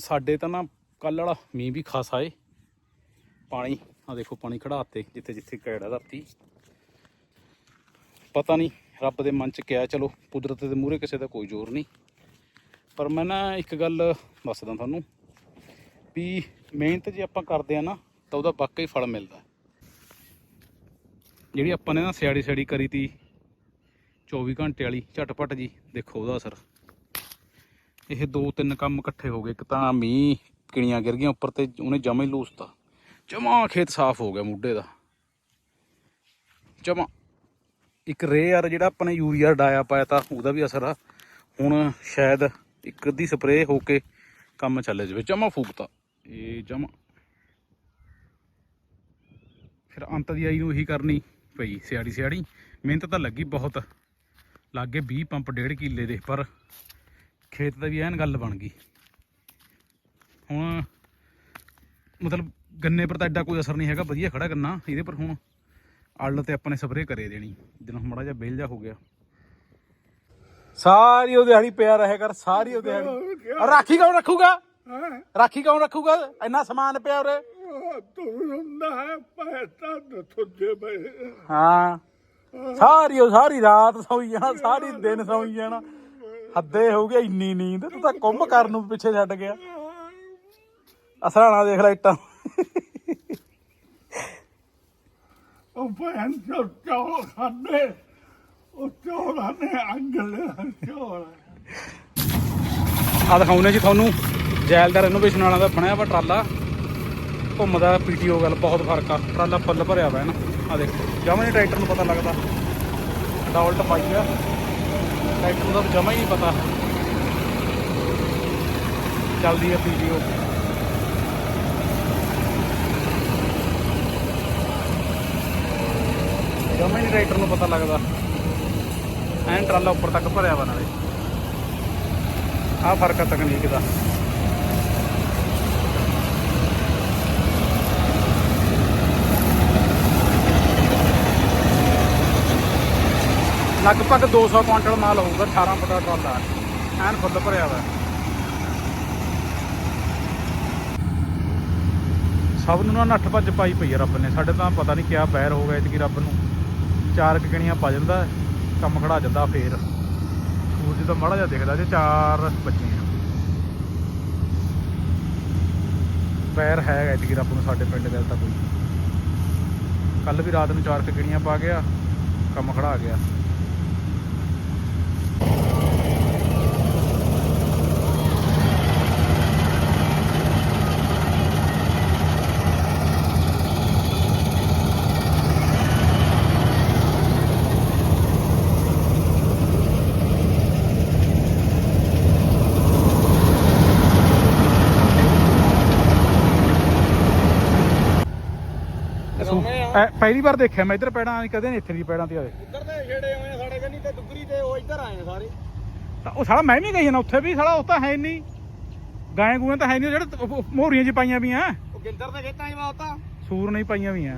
ਸਾਡੇ ਤਾਂ ਨਾ ਕੱਲ ਵਾਲਾ ਮੀਂਹ ਵੀ ਖਾਸਾ ਏ। ਪਾਣੀ ਆ ਦੇਖੋ ਪਾਣੀ ਖੜਾਤੇ ਜਿੱਥੇ ਜਿੱਥੇ ਕੈੜਾ ਧਰਤੀ। ਪਤਾ ਨਹੀਂ ਰੱਬ ਦੇ ਮਨ ਚ ਕਿਆ, ਚਲੋ ਕੁਦਰਤ ਦੇ ਮੂਹਰੇ ਕਿਸੇ ਦਾ ਕੋਈ ਜ਼ੋਰ ਨਹੀਂ। ਪਰ ਮੈਂ ਨਾ ਇੱਕ ਗੱਲ ਦੱਸਦਾ ਤੁਹਾਨੂੰ ਵੀ ਮਿਹਨਤ ਜੇ ਆਪਾਂ ਕਰਦੇ ਆ ਨਾ, ਤਾਂ ਉਹਦਾ ਵਾਕਈ ਫਲ ਮਿਲਦਾ। ਜਿਹੜੀ ਆਪਾਂ ਨੇ ਨਾ ਸਿਆੜੀ ਸਿਆੜੀ ਕਰੀ ਤੀ 24 ਘੰਟੇ ਵਾਲੀ, ਝਟਪਟ ਜੀ, ਦੇਖੋ ਉਹਦਾ ਅਸਰ। ਇਹ ਦੋ ਤਿੰਨ ਕੰਮ ਇਕੱਠੇ ਹੋ ਗਏ, ਇੱਕ ਤਾਂ ਮੀਂਹ ਕਿਣੀਆਂ ਗਿਰ ਗਈਆਂ ਉੱਪਰ ਤੇ ਉਹਨੇ ਜਮਾ ਹੀ ਲੂਸਤਾ ਜਮਾ ਖੇਤ ਸਾਫ਼ ਹੋ ਗਿਆ ਮੁੱਢੇ ਦਾ। ਜਮਾ ਇੱਕ ਰੇ ਯਾਰ ਜਿਹੜਾ ਆਪਾਂ ਨੇ ਯੂਰੀਆ ਡਾਇਆ ਪਾਇਆ ਤਾਂ, ਉਹਦਾ ਵੀ ਅਸਰ ਆ। ਹੁਣ ਸ਼ਾਇਦ ਇੱਕ ਅੱਧੀ ਸਪਰੇਅ ਹੋ ਕੇ ਕੰਮ ਚੱਲੇ ਜਾਵੇ। ਜਮਾ ਫੂਕਤਾ। ਇਹ ਜਮਾ ਫਿਰ ਅੰਤ ਦੀ ਆਈ ਨੂੰ ਇਹੀ ਕਰਨੀ ਪਈ ਸਿਆੜੀ ਸਿਆੜੀ ਮਿਹਨਤ ਤਾਂ ਲੱਗੀ ਬਹੁਤ। ਲੱਗੇ 20 ਪੰਪ ਡੇਢ ਕਿੱਲੇ ਦੇ, ਪਰ ਖੇਤ ਦਾ ਵੀ ਐਨ ਗੱਲ ਬਣ ਗਈ। ਹੁਣ ਮਤਲਬ ਗੰਨੇ ਪਰ ਤਾਂ ਐਡਾ ਕੋਈ ਅਸਰ ਨਹੀਂ ਹੈਗਾ ਵਧੀਆ ਖੜਾ ਗੰਨਾ ਇਹਦੇ ਪਰ ਹੁਣ ਅੜਲ ਤੇ ਆਪਾਂ ਨੇ ਸਪਰੇਅ ਕਰੇ ਦੇਣੀ। ਜਦੋਂ ਮੜਾ ਜਿਹਾ ਬੇਲ ਜਾ ਹੋ ਗਿਆ। ਸਾਰੀ ਉਹ ਦਿਹਾੜੀ ਪਿਆ ਰਹੇ ਕਰ ਸਾਰੀ ਉਹ ਦਿਹਾੜੀ ਰਾਖੀ ਕੌਣ ਰੱਖੂਗਾ? ਰਾਖੀ ਕੌਣ ਰੱਖੂਗਾ? ਇੰਨਾ ਸਮਾਨ ਪਿਆ ਉਰੇ। ਹਾਂ ਸਾਰੀ ਉਹ ਸਾਰੀ ਰਾਤ ਸੌਈ ਜਾਣਾ ਸਾਰੀ ਦਿਨ ਸੌਈ ਜਾਣਾ ਹੱਦੇ ਹੋ ਗਏ ਇੰਨੀ ਨੀਂਦ ਤੂੰ ਤਾਂ ਕੁੰਭ ਕਰਨ ਨੂੰ ਪਿੱਛੇ ਛੱਡ ਗਿਆ। ਅਸਰਾਣਾ ਦੇਖ ਲੈ ਇੱਟਾਂ। ਉਹ ਭੈਣ ਚੋ ਚੌਲ ਖਾਂਦੇ ਉਹ ਚੌਲਾਂ ਨੇ ਅੰਗਲ ਚੌਲ। ਆ ਦਿਖਾਉਨੇ ਜੀ ਤੁਹਾਨੂੰ ਜੈਲ ਦਾ ਰੈਨੋਵੇਸ਼ਨ ਵਾਲਾ ਦਾ ਬਣਿਆ ਵਾ ਟਰਾਲਾ। ਘੁੰਮਦਾ ਪੀਟੀਓ ਗੱਲ ਬਹੁਤ ਫ਼ਰਕ ਆ ਟਰਾਲਾ ਫੁੱਲ ਭਰਿਆ ਵਾ ਨਾ? ਆ ਦੇਖੋ ਜਮਾਂ ਨਹੀਂ ਟਰੈਕਟਰ ਨੂੰ ਪਤਾ ਲੱਗਦਾ। ਡਾਲਟ ਪਾਈ ਆ। ਟਰੈਕਟਰ ਨੂੰ ਜਮਾ ਹੀ ਨਹੀਂ ਪਤਾ। ਚੱਲਦੀ ਆ ਪੀਟੀਓ ਜਮਾ ਹੀ ਨਹੀਂ ਟਰੈਕਟਰ ਨੂੰ ਪਤਾ ਲੱਗਦਾ। ਐਨ ਟਰਾਲਾ ਉੱਪਰ ਤੱਕ ਭਰਿਆ ਵਾ ਨਾਲੇ। ਆ ਫ਼ਰਕ ਆ ਤਕਨੀਕ ਦਾ। ਲਗਭਗ 200 ਕੁਇੰਟਲ ਮਾਲ ਹੋਊਗਾ 18 ਫੁੱਟਾ ਟਰਾਲਾ। ਐਨ ਫੁੱਲ ਭਰਿਆ ਵਾ ਸਭ ਨੂੰ ਨਾ ਨੱਠ ਭੱਜ ਪਾਈ ਪਈ ਆ ਰੱਬ ਨੇ। ਸਾਡੇ ਤਾਂ ਪਤਾ ਨਹੀਂ ਕਿਆ ਪੈਰ ਹੋ ਗਿਆ ਇਤਕੀ ਰੱਬ ਨੂੰ। ਚਾਰ ਕੁ ਗਣੀਆਂ ਪਾ ਜਾਂਦਾ, ਕੰਮ ਖੜਾ ਜਾਂਦਾ ਫੇਰ। ਸੂਰਜ ਤਾਂ ਮਾੜਾ ਜਿਹਾ ਦਿਖਦਾ ਜੇ ਚਾਰ ਬੱਚੇ ਆ। ਪੈਰ ਹੈਗਾ ਐਤਕੀ ਰੱਬ ਨੂੰ ਸਾਡੇ ਪਿੰਡ ਦੇ ਤਾਂ ਕੋਈ। ਕੱਲ ਵੀ ਰਾਤ ਨੂੰ ਚਾਰ ਕੁ ਗਣੀਆਂ ਪਾ ਗਿਆ, ਕੰਮ ਖੜਾ ਆ ਗਿਆ। ਐ ਪਹਿਲੀ ਵਾਰ ਦੇਖਿਆ ਮੈਂ ਇੱਧਰ ਪੈੜਾਂ ਕਦੇ ਨਹੀਂ ਇੱਥੇ ਦੀ ਪੈੜਾਂ ਤੇ ਆਏ ਉੱਧਰ ਤੇ ਛੇੜੇ ਹੋਏ ਆ ਸਾਡੇ ਕੰਨੀ ਤੇ ਦੁਗਰੀ ਤੇ ਉਹ ਇੱਧਰ ਆਏ ਆ ਸਾਰੇ। ਤਾਂ ਉਹ ਸਾਲਾ ਮੈਂ ਵੀ ਗਈ ਨਾ ਉੱਥੇ ਵੀ ਸਾਲਾ ਉਹ ਤਾਂ ਹੈ ਨਹੀਂ ਗਾਏ ਗੂਆਂ ਤਾਂ ਹੈ ਨਹੀਂ ਜਿਹੜੇ ਮੋਹਰੀਆਂ ਚ ਪਾਈਆਂ ਵੀ ਆ ਉਹ ਗਿੰਦਰ ਦੇ ਖੇਤਾਂ 'ਚ ਮਾਤਾ ਸੂਰ ਨਹੀਂ ਪਾਈਆਂ ਵੀ ਆ